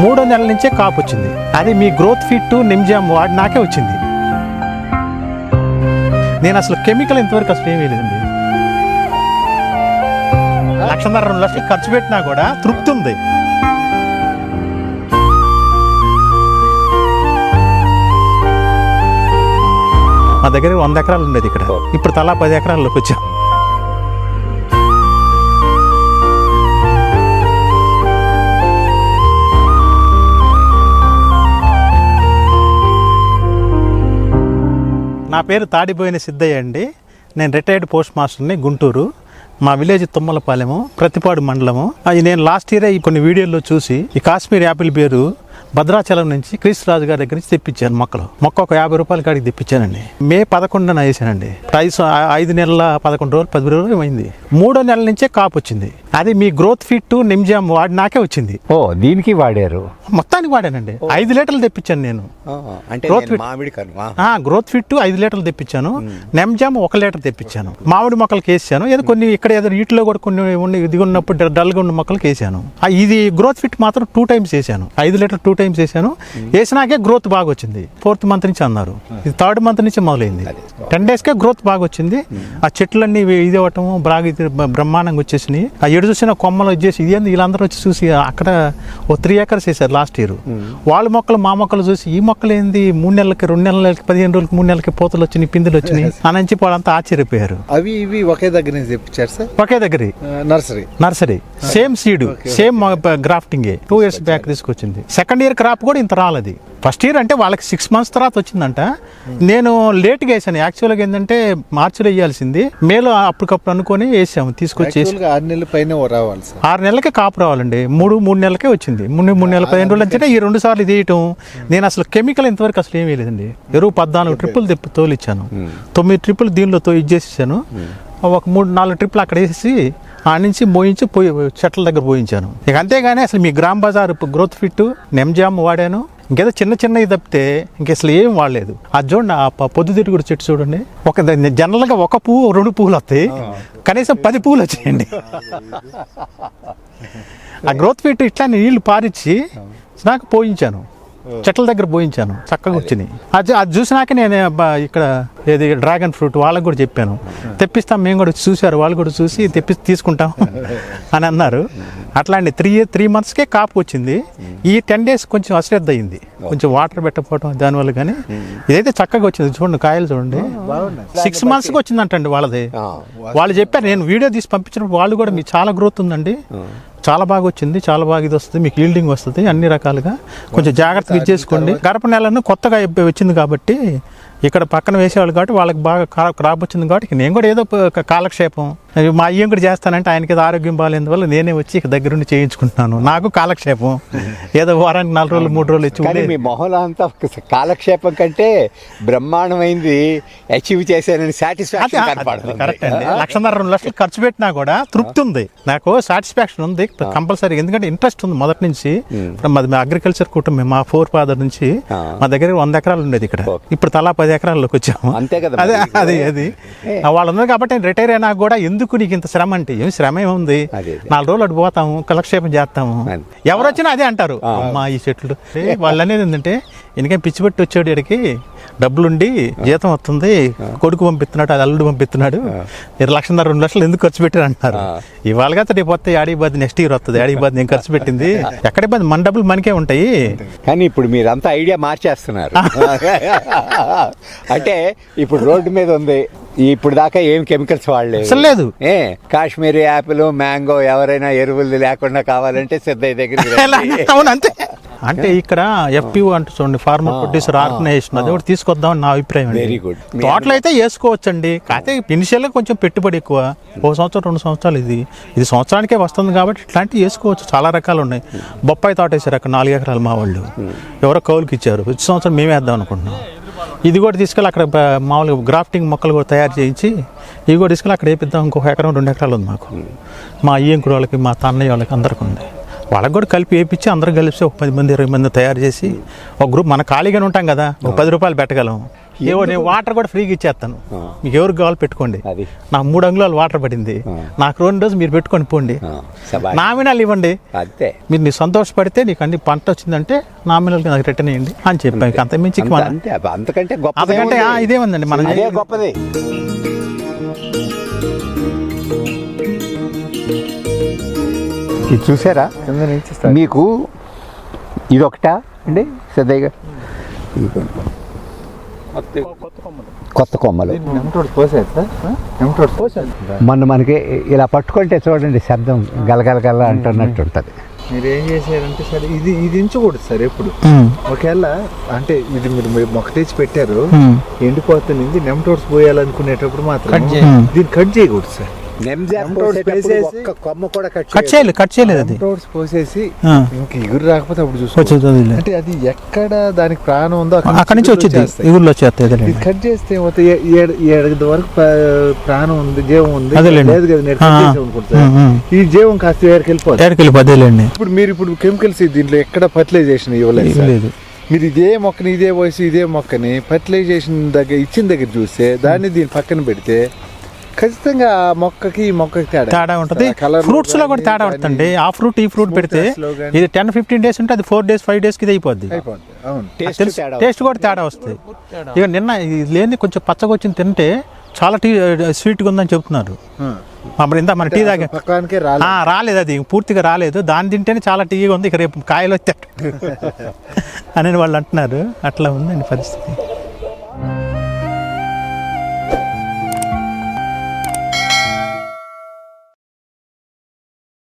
మూడో నెలల నుంచే కాపు వచ్చింది. అది మీ గ్రోత్ ఫిట్ నిమ్జామ్ వాడినాకే వచ్చింది. నేను అసలు కెమికల్ ఇంతవరకు అసలు ఏమీ లేదండి లక్షన్నర రెండు లక్షలు ఖర్చు పెట్టినా కూడా తృప్తి ఉంది. మా దగ్గర వంద ఎకరాలు ఉండేది ఇక్కడ. ఇప్పుడు తలా పది ఎకరాల్లోకి వచ్చాం. నా పేరు తాడిపోయిన సిద్ధయ్య అండి. నేను రిటైర్డ్ పోస్ట్ మాస్టర్ని గుంటూరు. మా విలేజ్ తుమ్మలపాలెము ప్రతిపాడు మండలము. అది నేను లాస్ట్ ఇయర్ ఈ కొన్ని వీడియోల్లో చూసి ఈ కాశ్మీర్ యాపిల్ పేరు భద్రాచలం నుంచి క్రీష్ రాజు గారి దగ్గర నుంచి తెప్పించాను మొక్కలు. మొక్క ఒక యాభై రూపాయల కాడికి తెప్పించానండి. మే పదకొండున వేసానండి ఐదు ఐదు నెలల పదకొండు రోజులు పది రోజులు అయింది మూడో నెలల నుంచే కాపు వచ్చింది. అది మీ గ్రోత్ ఫిట్ నిమ్జామ్ వాడినాకే వచ్చింది. ఓ దీనికి వాడారు. మొత్తానికి వాడానండి. ఐదు లీటర్లు తెప్పించాను నేను. అంటే మామిడి కనుమా ఆ, గ్రోత్ ఫిట్ ఐదు లీటర్లు తెప్పించాను. నెమ్జామ్ ఒక లీటర్ తెప్పించాను. మామిడి మొక్కలకి వేసాను. ఏదో కొన్ని ఇక్కడ ఏదో వీటిలో కూడా కొన్ని ఉండి ఇది ఉన్నప్పుడు డల్- డల్గా ఉన్న మొక్కలకి వేసాను. ఆ, ఇది గ్రోత్ ఫిట్ మాత్రం టూ టైమ్స్ వేసాను. ఐదు లీటర్ టూ టైమ్స్ వేసాను. వేసినాకే గ్రోత్ బాగా వచ్చింది. ఫోర్త్ మంత్ నుంచి అన్నారు. ఇది థర్డ్ మంత్ నుంచి మొదలైంది. టెన్ డేస్కే గ్రోత్ బాగా వచ్చింది. ఆ చెట్లన్నీ ఇది అవ్వటము బాగా బ్రహ్మాండంగా వచ్చేసినాయి. ఆ ఎడు చూసిన కొమ్మలు వచ్చేసి ఇది ఏంది? వీళ్ళందరూ వచ్చి చూసి అక్కడ ఓ త్రీ ఏకర్స్ వేసారు లాస్ట్ ఇయర్ వాళ్ళ మొక్కలు మా మొక్కలు చూసి ఈ మొక్కలు ఏంది? మూడు నెలలకి రెండు నెలలకి పదిహేను రోజులకి మూడు నెలలకి పూతలు వచ్చినాయి పిందులు వచ్చినాయి. అని చెప్పి వాళ్ళంతా ఆశ్చర్యపోయారు. అవి ఇవి ఒకే దగ్గర నుంచి తెప్పించారు సార్? ఒకే దగ్గర. Nursery nursery same seed same grafting two years back తీసుకొచ్చింది. సెకండ్ ఇయర్ క్రాప్ కూడా ఇంత రాలేదు ఫస్ట్ ఇయర్ అంటే వాళ్ళకి సిక్స్ మంత్స్ తర్వాత వచ్చిందంట. నేను లేట్గా వేసాను. యాక్చువల్గా ఏంటంటే మార్చిలో వేయాల్సింది. మేలో అప్పటికప్పుడు అనుకొని వేసాము. తీసుకొచ్చి ఆరు నెలల పైన రావాలి సార్. ఆరు నెలలకే కాపు రావాలండి. మూడు మూడు నెలలకే వచ్చింది. మూడు మూడు నెలల పదిహేను రోజులు అంటే ఈ రెండు సార్లు తీయటం నేను అసలు కెమికల్ ఇంతవరకు అసలు ఏమీ లేదండి. ఎరువు పద్నాలుగు ట్రిప్పులు తెప్పి తోలిచ్చాను. తొమ్మిది ట్రిప్పులు దీనిలో తో ఇచ్చేసాను ఒక మూడు నాలుగు ట్రిప్పులు అక్కడ వేసి ఆ నుంచి మోయించి పోయి చెట్ల దగ్గర పోయించాను. ఇక అంతేగాని అసలు మీ గ్రామ్ బజార్ గ్రోత్ ఫిట్ నెమ్జామ్ వాడాను. ఇంకేదో చిన్న చిన్నవి తప్పితే ఇంక అసలు ఏం వాడలేదు. అది చూడండి ఆ పొద్దుతిరుగుడు చెట్టు చూడండి. ఒక జనరల్గా ఒక పువ్వు రెండు పువ్వులు వస్తాయి. కనీసం పది పువ్వులు వచ్చాయండి. ఆ గ్రోత్ ఫిట్ ఇట్లా నీళ్ళు పారిచ్చి నాకు పోయించాను. చెట్ల దగ్గర పోయించాను. చక్కగా వచ్చినాయి అది అది చూసినాక నేను ఇక్కడ ఏది డ్రాగన్ ఫ్రూట్ వాళ్ళకి కూడా చెప్పాను. తెప్పిస్తాం మేము కూడా చూశారు వాళ్ళు కూడా చూసి తెప్పి తీసుకుంటాం అని అన్నారు. అట్లాంటి త్రీ త్రీ మంత్స్కే కాపు వచ్చింది. ఈ టెన్ డేస్ కొంచెం అశ్రద్ధ అయింది. కొంచెం వాటర్ పెట్టకపోవడం దానివల్ల కానీ. ఇదైతే చక్కగా వచ్చింది. చూడండి కాయలు చూడండి. సిక్స్ మంత్స్కి వచ్చిందంటండి వాళ్ళది. వాళ్ళు చెప్పారు నేను వీడియో తీసి పంపించినప్పుడు వాళ్ళు కూడా మీ చాలా గ్రోత్ ఉందండి. చాలా బాగా వచ్చింది చాలా బాగా ఇది వస్తుంది మీకు ఈల్డింగ్ వస్తుంది అన్ని రకాలుగా కొంచెం జాగ్రత్తగా ఇది చేసుకోండి. గడప నెలను కొత్తగా వచ్చింది కాబట్టి ఇక్కడ పక్కన వేసేవాళ్ళు కాబట్టి వాళ్ళకి బాగా క్రాప్ వచ్చింది కాబట్టి నేను కూడా ఏదో ఒక కాలక్షేపం మా అయ్యం కూడా చేస్తానంటే ఆయనకి ఆరోగ్యం బాగాలేందువల్ల నేనే వచ్చి ఇక దగ్గరుండి చేయించుకుంటున్నాను. నాకు కాలక్షేపం. ఏదో వారానికి నాలుగు రోజులు మూడు రోజులు ఇచ్చి మీ మొహంలో అంతా కాలక్షేపం కంటే బ్రహ్మాండమైంది అచీవ్ చేశానని సాటిస్ఫాక్షన్ కరెక్ట్ అండి. లక్షన్నర రెండు లక్షలు ఖర్చు పెట్టినా కూడా తృప్తి ఉంది. నాకు సాటిస్ఫాక్షన్ ఉంది కంపల్సరీ ఎందుకంటే ఇంట్రెస్ట్ ఉంది మొదటి నుంచి. మాది మా అగ్రికల్చర్ కుటుంబం మా ఫోర్ ఫాదర్ నుంచి. మా దగ్గర వంద ఎకరాలు ఉండేది ఇక్కడ. ఇప్పుడు తలా పది ఎకరాల్లోకి వచ్చాము. అంతే కదా అదే. అది అది. వాళ్ళు ఉన్నారు కాబట్టి నేను రిటైర్ అయినా కూడా ఎందుకు నీకు ఇంత శ్రమ అంటే? ఏం శ్రమ ఏముంది. నాలుగు రోజులు అటు పోతాము కలక్షేపం చేస్తాము. ఎవరు వచ్చినా అదే అంటారు. అమ్మా ఈ చెట్లు. వాళ్ళు అనేది ఏంటంటే ఎందుకంటే పిచ్చి పెట్టి వచ్చాడు ఇక్కడికి డబ్బులుండి జీతం వస్తుంది. కొడుకు పంపిస్తున్నాడు అది అల్లుడు పంపిస్తున్నాడు. లక్షన్నర రెండు లక్షలు ఎందుకు ఖర్చు పెట్టారు అంటారు ఇవాళ రేపు వస్తే ఆడి ఇబ్బంది నెక్స్ట్ ఇయర్ వస్తుంది ఆడి ఇబ్బంది నేను ఖర్చు పెట్టింది. ఎక్కడ ఇబ్బంది? మన డబ్బులు మనకే ఉంటాయి. కానీ ఇప్పుడు మీరంతా ఐడియా మార్చేస్తున్నారు. అంటే ఇప్పుడు రోడ్డు మీద ఉంది. ఇప్పుడు దాకా ఏం కెమికల్స్ వాడలేదు. అసలు లేదు. ఏ కాశ్మీరీ యాపిల్ మ్యాంగో ఎవరైనా ఎరువులు లేకుండా కావాలంటే సిద్ధయ్య దగ్గరికి రండి. అవును అంతే. అంటే ఇక్కడ ఎఫ్పిఓ అంటూ చూడండి ఫార్మర్ ప్రొడ్యూసర్ ఆర్గనైజేషన్ అది కూడా తీసుకొద్దాం నా అభిప్రాయం అండి. Very good. తోటలో అయితే వేసుకోవచ్చండి. కాకపోతే ఇనిషియల్గా కొంచెం పెట్టుబడి ఎక్కువ. ఒక సంవత్సరం రెండు సంవత్సరాలు ఇది. ఇది సంవత్సరానికే వస్తుంది కాబట్టి ఇట్లాంటివి వేసుకోవచ్చు. చాలా రకాలు ఉన్నాయి. బొప్పాయి తోట వేసారు అక్కడ నాలుగు ఎకరాలు మా వాళ్ళు. ఎవరో కౌలుకి ఇచ్చారు. వచ్చే సంవత్సరం మేమే వేద్దాం అనుకుంటున్నాం. ఇది కూడా తీసుకెళ్ళి అక్కడ మామూలుగా గ్రాఫ్టింగ్ మొక్కలు కూడా తయారు చేయించి ఇవి కూడా తీసుకెళ్ళి అక్కడ వేపిద్దాం. ఇంకొక ఎకరం రెండు ఎకరాలు ఉంది మాకు. మా అయ్యంకుడు వాళ్ళకి మా తాన్నయ్య వాళ్ళకి అందరికి ఉంది. వాళ్ళకి కూడా కలిపి వేయించి అందరూ కలిసి ఒక పది మంది ఇరవై మంది తయారు చేసి ఒక గ్రూప్ మన ఖాళీగానే ఉంటాం కదా ఒక పది రూపాయలు పెట్టగలం. ఏవో నేను వాటర్ కూడా ఫ్రీగా ఇచ్చేస్తాను. మీకు ఎవరికి కావాలి పెట్టుకోండి. నాకు మూడు అంగుళాలు వాటర్ పడింది. నాకు రెండు రోజులు మీరు పెట్టుకొని పోండి. నామినల్ ఇవ్వండి. అంతే. మీరు నీ సంతోషపడితే నీకు అన్ని పంట వచ్చిందంటే నామినల్కి నాకు రిటర్న్ ఇవ్వండి అని చెప్పాను. అంత. మించి అంతకంటే అంతకంటే ఇదేముందండి మనం గొప్పది. ఇది చూసారా. మీకు ఇది ఒకటా అండి. సిద్ధయ్య గారు కొత్త కొమ్మలు. మొన్న మనకి ఇలా పట్టుకుంటే చూడండి శబ్దం గలగల గల అంటున్నట్టు ఉంటుంది. మీరు ఏం చేశారంటే సరే ఇది ఇది ఎంచకూడదు సార్ ఎప్పుడు. ఒకవేళ అంటే ఇది మీరు మీరు మొక్క తెచ్చి పెట్టారు. ఎండిపోతుంది నెమటోడ్స్ పోయాలనుకునేటప్పుడు మాత్రం దీన్ని కట్ చేయకూడదు సార్. కొమ్మ కూడా కట్ కట్ చేయలేదు కట్ చేయలేదు. అది. పోసేసి. ఇంక ఎగురు రాకపోతే అప్పుడు. అంటే అది ఎక్కడ దానికి ప్రాణం ఉందో అక్కడి నుంచి వచ్చింది వచ్చేస్తాయి. కట్ చేస్తే ఏడు వరకు ప్రాణం ఉంది జీవం ఉంది. అదేలేండి. లేదు కదా నేను కట్. చేసాం. ఈ జీవం కాస్త వెళ్ళిపోతుంది ఇప్పుడు మీరు ఇప్పుడు కెమికల్స్ దీంట్లో ఎక్కడ ఫర్టిలైజేషన్ ఇవ్వలేదు మీరు ఇదే మొక్కని ఇదే వయసు ఇదే మొక్కని ఫర్టిలైజేషన్ దగ్గర ఇచ్చిన దగ్గర చూస్తే దాన్ని దీని పక్కన పెడితే ఖచ్చితంగా మొక్కకి మొక్కకి తేడా. తేడా ఉంటుంది. ఫ్రూట్స్లో కూడా తేడా ఉంటుంది ఆ ఫ్రూట్ ఈ ఫ్రూట్ పెడితే. ఇది టెన్ ఫిఫ్టీన్ డేస్ ఉంటే అది ఫోర్ డేస్ ఫైవ్ డేస్కి అయిపోద్ది. టేస్ట్ కూడా తేడా వస్తుంది. ఇక నిన్న ఇది లేని కొంచెం పచ్చగా వచ్చింది తింటే చాలా టీ స్వీట్గా ఉందని చెప్తున్నారు. మరి ఇంత మన టీ తాగా పక్కనికే ఆ, రాలేదు అది. పూర్తిగా రాలేదు. దాన్ని తింటేనే చాలా టీగా ఉంది. ఇక రేపు కాయలు వచ్చా అని వాళ్ళు అంటున్నారు. అట్లా ఉందండి పరిస్థితి.